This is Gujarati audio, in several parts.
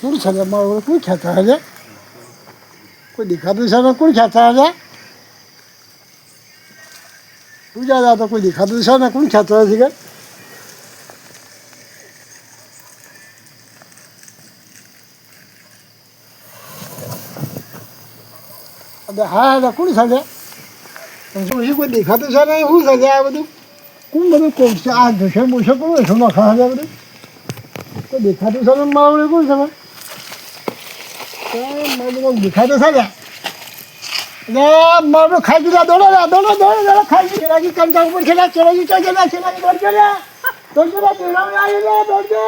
કોણ છે? મારો કોણ ખેંચા છે કોઈ દેખાતું છે કોણ ખેંચા છે તું જા તો કોઈ દેખાતું છે ને કોણ ખેંચા છે કે? હા કોણ? પછી કોઈ દેખાતું છે ને? શું રે આ બધું? કોણ બધું કોણ છે? આ ઘસે મોશે કોણ? છે નખા બધું? કોઈ દેખાતું છે ને મારું કોણ મારું દેખાતું છે ને. મારું ખાઈ દીધા દોડો રે, દોડો દોડો દોડો, ખાઈ દીધા રાજી કંટા ઉપર છે ચેરાજી તો છે ચેરાજી દોડજો રે. દોડજો રે પીડાવ આવી રે, દોડજો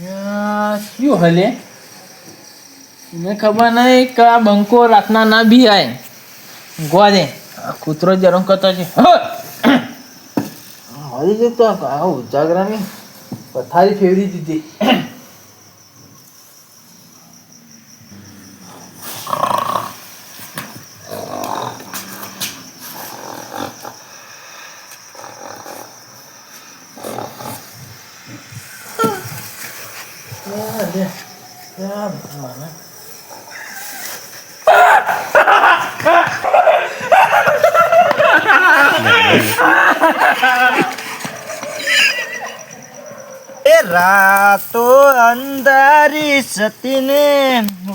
યા, શું હલે? મને ખબર નહીં કે આ બંકો રાતના ના બી આય. ગોદે કૂતરો જરમ કરતો છે. હરી જતો આ ઉજાગરાની પથારી ફેરવી દીધી. યા, એ રાતો અંધારી સતીને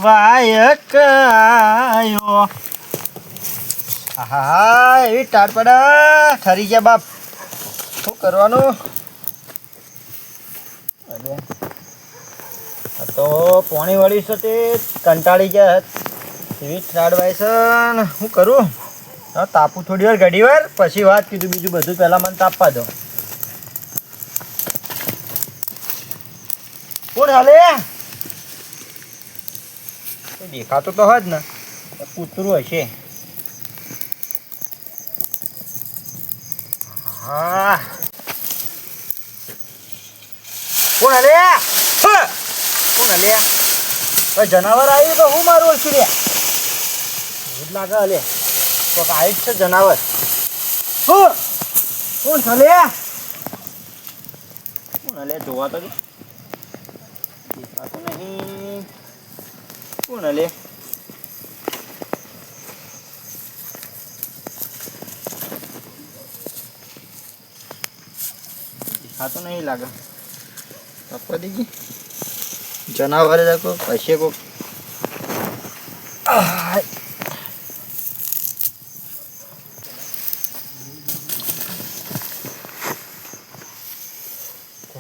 વાયક આયો. હા એવી ટાટપડા ઠરી ગયા બાપ. શું કરવાનું? અરે તો પોણી વળી છે કંટાળી ગયા એવી ટાડ વાયસન હું કરું? તાપું થોડી વાર ઘડી વાર, પછી વાત કીધું બીજું બધું, પહેલાં મને તાપવા દો. કોણ હાલે? દેખાતું તો જ ને કૂતરું હશે. હા. કોણ હાલે? કોણ જનાવર આવ્યું તો હું મારું ઓળખી ભૂત લાગે અલે કોક આવી છે જનાવર. હ! કોણ હાલે કોણ હાલે જોવા તો દેખાતું નહીં. કોણ અલે દેખાતું નહીં લાગે. તપ દેજી જનાવરે દેખો પછી કોક!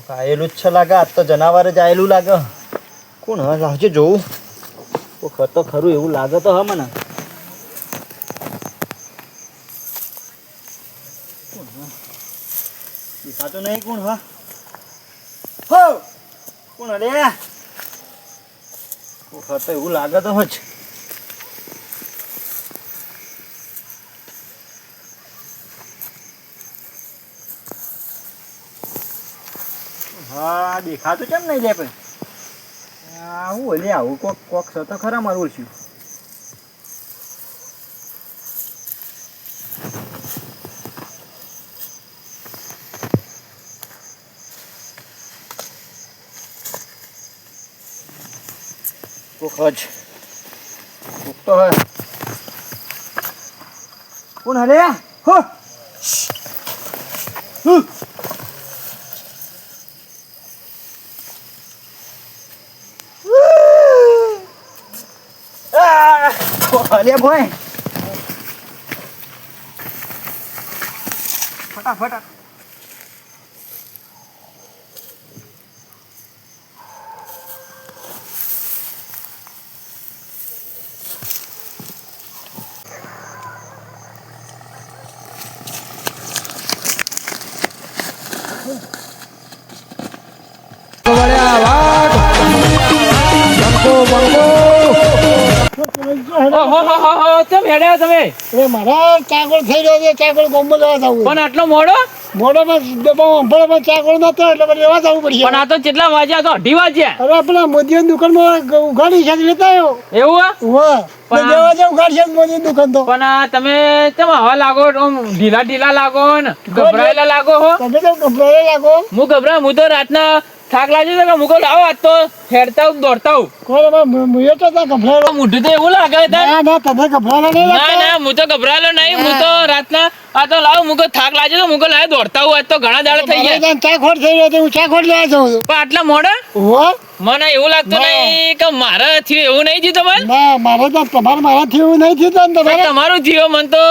આયેલું જ છે લાગે, આજ તો જનાવર જ આયેલું લાગે. કોણ હવે લાવજે જોવું. કોક તો ખરું એવું લાગે તો હા મને. કોણ નહીં કોણ હા હો! કોણ અરે કોક એવું લાગે તો જ. હા, દેખાતું કેમ નહીં લે પણ? આવું ઓલે આવું, કોક કોક છે તો ખરા મારું ઓળખ્યું કોક જ કોક તો હે કોણ હલે હો! અરે ભાઈ ફટાફટ કેમ હેડ્યા તમે એટલે મારા ચાકળ થઈ રહ્યો છે ચાકળ ગોમ્બો લેવા જવું પણ આટલો મોડો? મોઢામાં ડબ્બામાં અંફળામાં નતો એટલે મારે લેવા જવું પડશે પણ આ તો કેટલા વાગ્યા તો? અઢી વાગ્યા. અરે પેલા મોદીની દુકાનમાં ઉઘાડી છે લેતા આવ્યો. એવું હે? પણ- દેવા છે ઉઘાડી છે મોદીની દુકાન તો. પણ તમે કેમ હવા લાગો? ઢીલા ઢીલા લાગો ને ગભરાયેલા લાગો હો? તમે તો ગભરાઈ લાગો. હું ગભરા હું તો રાતના થાક લાગ્યો તો મુકો લાવો આજ તો હેડતા હું દોડતા હું. એમાં મુએ તો ત્યાં ગભરાલો મોઢું તો એવું લાગે તા ના ના તમે ગભરાયેલા નહીં ના ના હું તો ગભરાલો નહીં હું તો રાતના આ તો લાવ મુકો થાક લાગે તો મુકો લાવ દોડતા હું આજ તો ઘણા દાડા થઈ મારે ગયા. ચા ચાખોટ થઈ રહ્યો હું ચાખોટ લેવા જાઉં પણ આટલા મોડા? હો? મને એવું લાગતું. નહીં કે મારે થયું એવું નહીં થયું તમારે? ના મારે તો તમારે મારાથી એવું નહીં થયું તમારે? થયું મને તો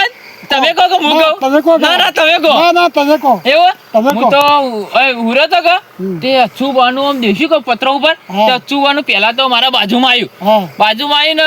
આજ. તમે કહો કે હું કહું? તમે કહો ના ના તમે કહો. ના ના તમે કહો. એવો? હું તો એ, હુરો તો કહો. તે તે અચ્છુબાનું આમ દેખ્યું કે પત્ર ઉપર તે તે અચ્છુબાનું પહેલા તો મારા બાજુમાં આવ્યું. બાજુમાં આવીને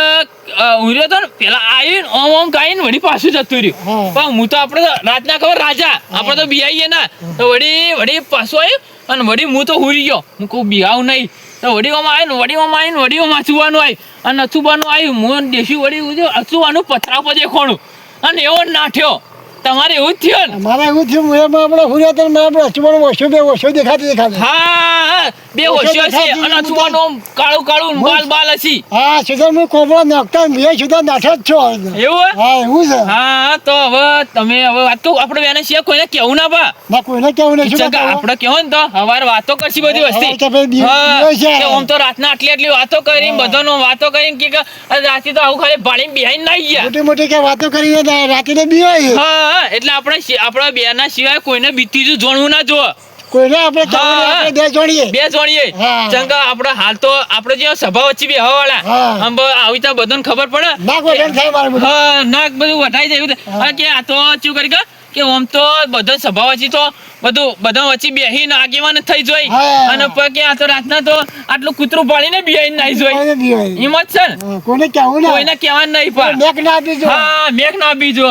અ, તો પેલા આવીને ઓમ ઓમ કાઈને વળી પાછું જતું રહ્યું. પણ હું તો આપણે રાતના ખબર રાજા આપણે તો બિહાઈએ ના. તો વળી વળી પાછું આવ્યું અને વળી હું તો હુરી ગયો. હું કહું બિહાવ નહીં. તો વડીઓમાં આવીને વડીઓમાં આવીને વડીઓમાં અચુવાનું આવ્યું અને અચુવાનું આવ્યું હું દેશી વડી અચુવાનું પથરા પર દેખોણું અને એવો નાઠ્યો તમારે એવું થયું ને? મારે એવું થયું હું એમાં આપણે હુર્યા મેં આપણે અચૂબાનું ઓછો બે ઓછો દેખાતી દેખાતી. હા બે ઓછો છે અને અચવાનો કાળું કાળું બાલ બાલ હસી હા સુધા હું કોબળા નાખતા બે સુધા નાઠો જ છો એવું હા? એવું છે. હા તો હવે તમે હવે વાત તો આપણે એને છીએ કોઈને કેવું ના પા. ના કોઈને કેવું નહીં આપણે કેવો ને તો હવાર વાતો કરશી બધી વસ્તી. છે. આમ તો રાતના આટલી આટલી વાતો કરી બધાનો વાતો કરીને કે રાતે તો આવું ખાલી ભાળીને બિહાઈ ના ગયા. મોટી મોટી કે વાતો કરીને રાતે બિહાઈ હા, એટલે આપણે આપણા બેના સિવાય કોઈને બીતીજું જોણવું ના જો કોઈને આપણે. આપણે બે જોડીએ બે જોણીએ. હા. ચંગા આપણે હાલ તો આપણે જે સભા વચ્ચે બે હવાવાળા હા. આમ આવી તો બધાને ખબર પડે. ના કોઈ થાય મારે હા નાક બધું વટાઈ જાય કે આ તો શું કરી કે આમ તો બધો સભા વચ્ચે તો બધું બધા વચ્ચે બેહીને આગેવાન થઈ જોઈ. અને પછી આ તો રાતના તો આટલું કૂતરું પાડીને બેહીને નાઈ જોઈ. એમ જ છે કોને કહેવું કોઈને કહેવાનું નહીં પણ. મેક ના બીજો હા મેઘ ના બીજો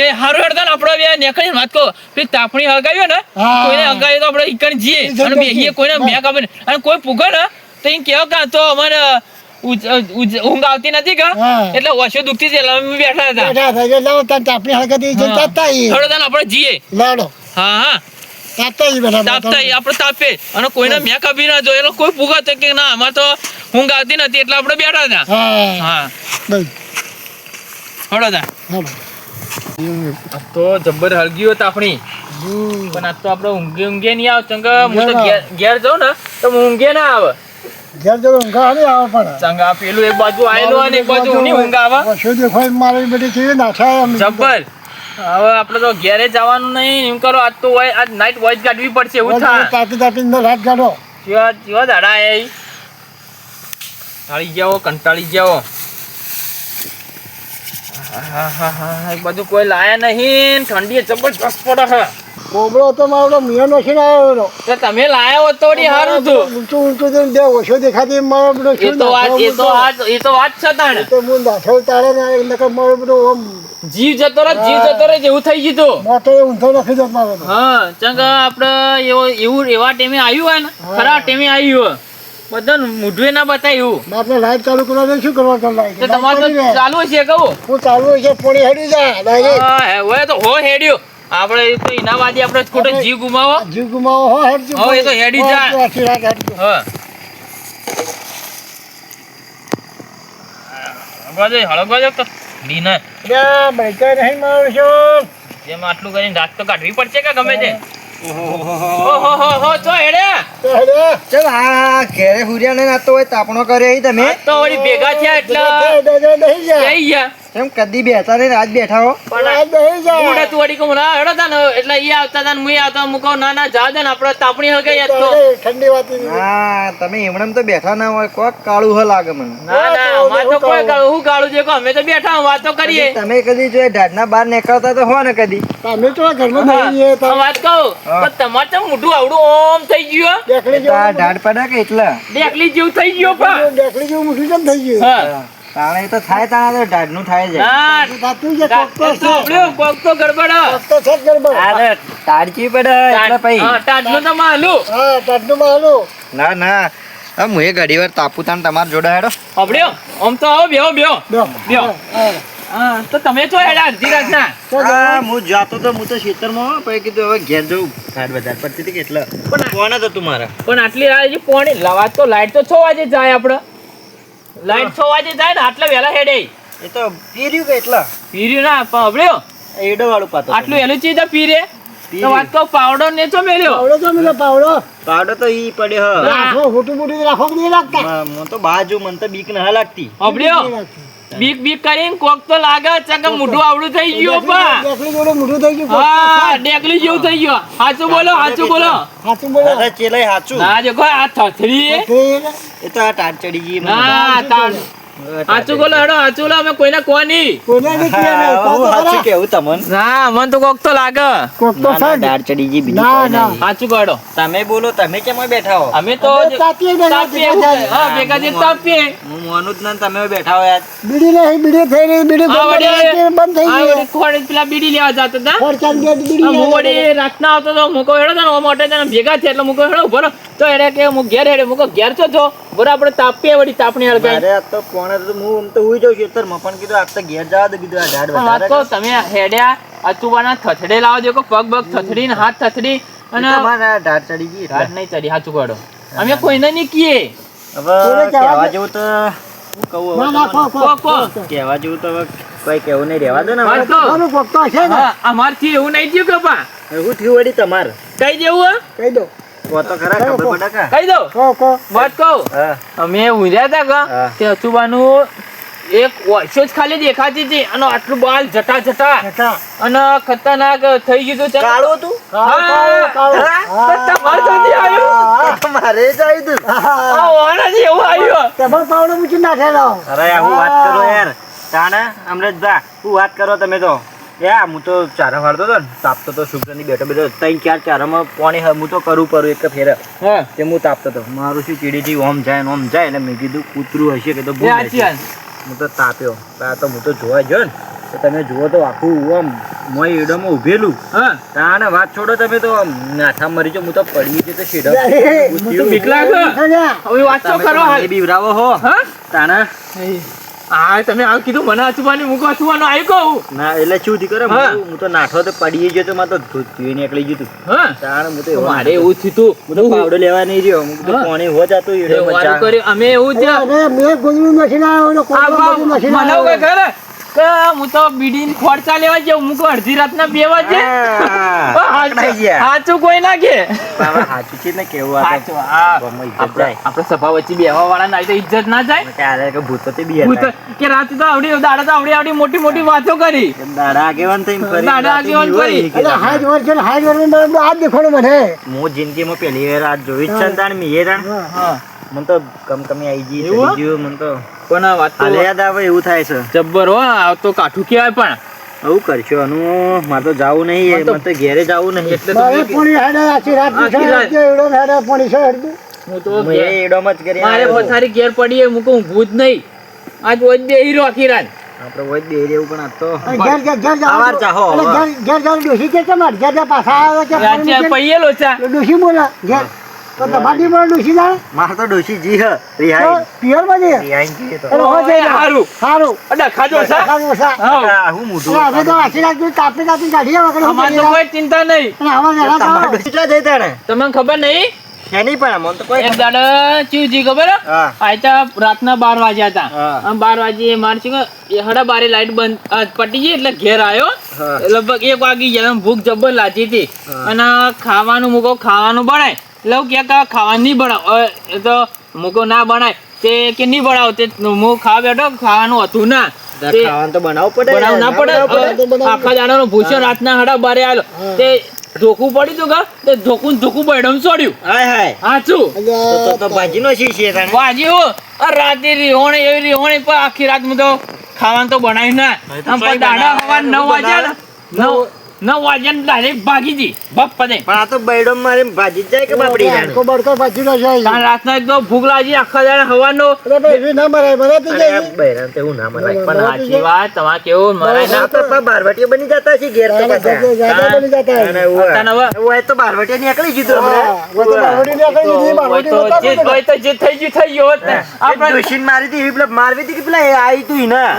એ હારું હેડતા આપણે બે નેકળી વાત કહો પેલી તાપણી હગાવ્યો ને. કોઈને હગાવ્યો તો આપણે ઈકણ જઈએ. અને બેહીએ. કોઈને. મેઘ આપે અને કોઈ પૂગે ને તો એમ કહેવો કે તો અમારે ઊંઘ આવતી નથી કા? એટલે ઓછો દુખતી છે એટલે બેઠા હતા. બેઠા થાય એટલે લાવો તાર તાપણી હળગાતી હા. જતા તાઈ થોડો દાન આપણે જઈએ. લાડો. હા હા. તાપતા જ બેઠા તાપતા ઈ આપણે તાપે અને કોઈને મેં કાપી ના જોઈએ કોઈ પૂગા કે ના અમારે તો ઊંઘ આવતી નથી એટલે આપણે બેઠા હતા. હા. આ તો જબ્બર હળગી હોત આપણી પણ આ તો આપણે ઊંઘે ઊંઘે નહીં આવે ચંગા હું તો ઘેર ઘેર જાઉં ને તો ઊંઘે ના આવે. ઘેર જતો ઊંઘા નહીં આવે પણ. ચંગા પેલું એક બાજુ આયેલું અને એક બાજુ ઊંઘી ઊંઘ આવે. ઓછું દેખાય મારી બધી કેવી નાઠા એમ. જબ્બર. હવે આપણે તો ઘેરે જવાનું નહીં એમ કરો આજ તો હોય આજ નાઈટ વોચ કાઢવી પડશે એવું થાય રાત કાઢો. જેવા દાડા આયા કંટાળી જાઓ કંટાળી જાઓ આહાહાહા, એક બાજુ કોઈ લાયા નહીં ઠંડી જબરજસ્ત પડે કોબળો તો મારો મિયો નથી આવ્યો તો તમે લાયા હોત તો વળી સારું હતું. ઊંચું ઊંચું જઈને બે ઓછો દેખાતી મારો બધો એ તો વાત એ તો વાત એ તો વાત છે તાણે. તો હું નાઠો તારે ને નકર મારો બધો ઓમ જીવ જતો રહે જીવ જતો રહે જેવું થઈ ગયું તો એ ઊંધો નથી જતો મારો હા ચંગ આપણે એવો એવું એવા ટેમે આવ્યું હોય ને ખરા ટેમે આવ્યું હોય. બધાને મૂઢવે ના બતાવ્યું આપણે લાઈટ ચાલુ કરવા શું કરવા ચાલ? તમારે ચાલુ છે કહું. હું ચાલુ છે પોણી હેડી જા હવે તો હો હેડ્યો. આપણે તો એના વાદી આપણે ખોટો જીવ ગુમાવો. જીવ ગુમાવો હો હેડજો હવે એ તો હેડી જા. હા. હળગવા દે, તો. ડીને અલ્યા, બૈકા નહીં મારશો જેમ આટલું કરીને રાત તો કાઢવી પડશે કે ગમે તે? ઓહો. હો હો તો હેડે. તો હેડે. ચલ હા ઘેરે હુર્યા ને નાતો હોય તાપણો કરે તમે? તો વળી ભેગા થયા એટલે જા. એમ કદી બેઠા ને આજ બેઠા હો. પણ હેડે, નહીં તું વળી કહું ના હેડો તા ને એટલે ઈ આવતા તા ને મુઈ આવતા હું કહું ના ના જા દે ને આપણે તાપણી હગે યાર તો. ઠંડી વાત હા તમે એમણેમ તો બેઠા ના હોય કોક કાળું હ લાગે મને. ના ના અમાર તો કોઈ કાળું હું કાળું છે અમે તો બેઠા હું વાતો કરીએ. તમે કદી જો ઢાઢના બહાર નીકળતા તો હો ને કદી? તમે તો ઘરમાં થઈ તો વાત કહું. પણ તમારે તો મોઢું આવડું ઓમ થઈ ગયું દેખલી જેવું ઢાઢ પડે કે એટલે? દેખલી જેવું થઈ ગયો પણ. દેખલી જેવું મોટું કેમ થઈ ગયું? હા. તાણે તો થાય તાણે તો ઢાઢનું થાય છે. તો તા- તો તો તો તાડકી પડે એટલે પછી હા, તો માલું. હા, ટાટનું માલું. ના ના. હું એ ઘડી વાર તાપુ તાણ તમારા જોડે હેડો. અબડ્યો આમ તો આવો બેહો બેહો. બેહો. તો તમે છો હેડા અડધી રાતના તો હા જાતો તો હું તો ખેતરમાં પછી કીધું હવે ઘેર જવું પડતી હતી કે એટલે. પણ કોણ હતું મારા? પણ આટલી રાત પોણી લવાત તો લાઈટ તો છ વાગે જાય આપણે લાઈટ છ વાગે જાય ને આટલે વહેલા હેડે. એ તો પીર્યું કે એટલા? પીર્યું ના પણ અબડ્યો એડો વાળું પાતો આટલું વહેલું ચીજ પીરે. તો વાત તો પાવડો ને છો મેલ્યો? પાવડો તો મેલ્યો? પાવડો? પાવડો તો ઈ પડ્યો હ. રાખો મોટું મોટું રાખો કે નહીં લાગતા હું તો બાજુ મને તો બીક ના લાગતી. અબડ્યો? બીક બીક કરીને કોક તો લાગે ચક મોઢું આવડું થઈ ગયું પા જોડે મોટું થઈ ગયું હા ડેકલી જેવું થઈ ગયું. સાચું બોલો સાચું બોલો. હાથું બોલો. અરે હાચું. ના જો આ થથરી. એ તો આ ટાટ ચડી ગઈ. ના તાર સાચું બોલો હેડો સાચું અમે કોઈને કોની? કોઈને નહીં કહે નહીં. હા, કોક હું તો હાચું ખરા. કેવું તમને? ના મન તો કોક તો લાગે. કોક તો ના, ના, ચડી ગઈ બીજું ના, ના. સાચું કાઢો તમે બોલો તમે કેમ બેઠા હો? અમે તો તાપીએ ને ભેગા હા ભેગા જઈને તાપીએ. હું મોનું જ ના તમે બેઠા હો યાર. બીડી નહીં બીડી થઈ રહી બીડી બંધ થઈ ગઈ, બંધ થઈ આ ગઈ. વળી ખોડે પેલા બીડી લેવા જતા હતા. ખર્ચાની ગેટ બીડી હું નહીં રાતના આવતો તો મૂકો હેડો ને ઓમ અટે ભેગા છે એટલે મૂકો હેડો ઊભો. તો એને કે હું ઘેર હેડે મૂકો ઘેર છો છો? બરાબર આપણે તાપીએ વળી તાપણી હળગાઈ અરે આ તો પોણે તો હું આમ તો હુઈ જાઉં ખેતરમાં પણ કીધું આજ તો ઘેર જવા દે કીધું આ ઝાડ વાત વધારે કહું તમે હેડ્યા અચુબાના થથડે લાવો દેખો પગ પગ થથડી ને હાથ થથડી. અને તમારા ઢાળ ચડી ગઈ ઢાળ નહીં ચડી હાચું કાઢો અમે કોઈને નહીં કીએ હવે કહેવા જેવું તો હું કહું હવે. કહેવા જેવું તો કોઈ કેવું નહીં રહેવા દો ને. વાત અમારથી એવું નહીં થયું કે પા. એવું થયું વળી તમારે. કઈ દેવું કઈ દો. કહો તો ખરા કહો, ખબર કહો. પડે કા? हाँ। કહી દો કો કો વાત કહું? અમે ઊંઘ્યા હતા કે અચુબાનું એક વર્ષો જ ખાલી દેખાતી હતી અને આટલું બાલ જટા જટા. જટા. અને ખતરનાક થઈ ગયું હતું કાળો તો મારે જ હતું એવું આવ્યું પાવડો મૂકી નાખેલો. અરે આ હું વાત કરો યાર. તાણે અમરેશભા હું વાત કરો તમે તો. યા હું તો ચારા વાળતો હતો ને તાપતો તો શુભ્રની બેઠો બેઠો. ત્રણ ચાર ચારામાં પાણી હ- હું તો કરું કરું એક ફેર. હા? તે હું તાપતો હતો મારું શું ચીડીથી ઓમ જાય ને ઓમ જાય ને મેં કીધું કૂતરું હશે કે તો એ. હું તો તાપ્યો. આ તો હું તો જોવા ગયો ને. તો તમે જુઓ તો આખું આમ મોય એડામાં ઉભેલું. હા? તાણે વાત છોડો તમે તો આમ નાથા મરી જો હું તો પડી ગઈ તો શેડો હું તો બીક હવે વાત તો કરો હાલ. બીવરાવો હો. હા? તાણે હા તમે આવું કીધું મને અચવાની મૂકો અચવાનો આવી કહું. ના એટલે શું થયું કરે હું. હું તો નાઠો તો પડી ગયો તો મારે તો ધોતી નીકળી ગયું તું. હા. હું તો તો મારે એવું થયું હું તો પાવડો લેવા નહીં રહ્યો. હું તો કોણે હો જતો કર્યો. અમે એવું જ મેં ગોદડું નથી લાવ્યો મને ખરે કે હું તો બીડીની ખોરચા લેવા જાઉં. મૂકો અડધી રાતના બે વાગે. હા. સાચું કોઈ ના કે. સાચું છે ને કેવું હા. આપણે સભા વચ્ચે બેવા વાળા ના તો ઇજ્જત ના જાય? ત્યારે કે ભૂતો તે બી હું કે રાતે તો આવડી દાડા તો આવડી આવડી મોટી મોટી વાતો કરી. દાડા આગેવાન થઈને દાડા આગેવાન કરી એટલે રાતે. વર્ષ છે વર્ષ આ જ મને. હું જિંદગીમાં પહેલી વાર આ જોઈ જ છે ને તાણ મેં તાણ. હા. મને તો કમકમી આવી ગઈ એવું? ગયું મને તો પણ આ વાત તો હાલે યાદ આવે એવું થાય છે જબ્બર હો આ તો કાઠું કહેવાય પણ આવું કરશો અનુ મારે તો જાવું નહીં મારે તો- મને તો ઘેરે જાવું નહીં એટલે તો પણ હેડે આખી રાત એવડો હેડે પણ છે. હું તો એ એડોમાં જ કરી મારે પથારી ઘેર પડી હું કહું ભૂત નહીં આજ ઓજ બે હીરો આખી રાત આપણે વોજ બે રહેવું પણ આ તો ઘેર ઘેર ઘેર. સવાર ચાહો. ઘેર ઘેર ડોશી કે કેમ ઘેર પાછા આવે કે? પૈયે લોચા ડોશી બોલે ઘેર તો તમારી ડોશી જાય? માર તો ડોશી જી હ રિહાઈ. પિયરમાં જઈએ. રિહાઈ જઈએ તો. હો હોય હારું. હારું. અડા ખાજો સા ખાજો સા હા. હું મુઢો અમે તો આખી રાત જોઈ કાપી કાપી કાઢીએ વગર શું અમારે તો કોઈ ચિંતા નહીં. અને આવા ખાઓ. ડોશી ક્યાં જઈ તાણે? તમને ખબર નહીં? એની પણ મને તો કોઈ એક દાડા ચીવજી ખબર? આયતા રાતના બાર વાગ્યા હતા. આમ બાર વાગે મારે શું કે હડા બારે લાઈટ બંધ પટી ગઈ એટલે ઘેર આવ્યો લગભગ એક વાગી ગયા ભૂખ જબ્બર લાગી હતી. અને ખાવાનું મૂકો ખાવાનું બનાય એટલે હું કે કા ખાવાનું નહીં બનાવ? એ તો મૂકો ના બનાય. તે કે નહીં બનાવ? તે હું ખાવા બેઠો ખાવાનું હતું ના. ખાવાનું તો બનાવવું પડે. બનાવ ના પડે? બનાવવું પડે, તો હવે બનાવવું આખા દાડાનો ભૂસ્યો રાતના હડા બારે આવ્યો તે ધોકું પડ્યું હતું કા? તે ધોકું ધોકું પડ્યું છોડ્યું હાય હાય. હાચું તો તો તો ભાજીનો શી છે તાણે? વાજી હો? રાતે રીહોણી એવી રીહોણી પર આખી રાત હું તો ખાવાનું તો બનાવ્યું ના. પણ દાડા હવા નવ વાગ્યા. ને નવ નવ વાગ્યા ડાયરેક્ટ ભાગી દી બપ પદે પણ આ તો બૈડો મારે ભાજી જાય કે બાપડી જાય બડકો બડકો ભાજી ના જાય. કાલ રાતના એક તો ભૂખ લાગી આખા દાડા હવાનો. અરે ભાઈ ના મરાય મને તો જાય. આ બૈરાને તો ના મરાય. પણ આજી વાત તમા કેવું મરાય ના તો પા બારવટીઓ બની જતા છે ઘેર તો પાછા. બની જતા અને ઓ એ તો બારવટીયા નીકળી જીધું હા, હમણાં. હોય તો બારવટી ની આકડી દીધી, બારવટી તો જે. તો જે થઈ ગયું થઈ ગયું હોત ને. આપણે ડોશીને મારી હતી પેલા મારવી હતી કે પેલા આઈ તું ઈ ના.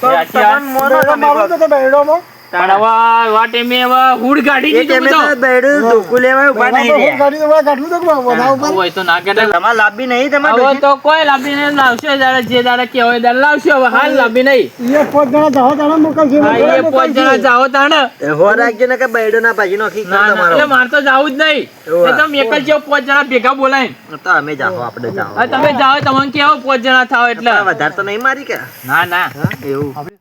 તો. તમને મોનો બૈડો તમે તો તો બૈડોમાં. પણ હવે હુડ કાઢી ટાઈમે તો ધોકું લેવાય ઊભા નહીં રહ્યા. ગાડી તો કાઢવું તો કે ઉપર. હોય તો ના કહેતા. તમારે લાંબી નહીં તમારે હવે તો કોઈ લાંબી નહીં લાવશે દાડા જે દાડા કે હોય દાડા લાવશે હવે હાલ લાંબી નહીં. એ પાંચ જણા જાઓ તાણે મોકલશે, હા, એ પાંચ જણા જાઓ તાણ. હો રાખજો ને કે બૈડો ના ભાજી નાખી ના ના તમારો. એટલે તો જાવું જ નહીં. એવું એ તો મેકલ જેવો પાંચ જણા ભેગા બોલાય. તો અમે જાઓ આપણે જાઓ. તમે જાઓ તમને કેવો પાંચ જણા થાવ એટલે. વધારે તો નહીં મારી કે. ના ના. એવું.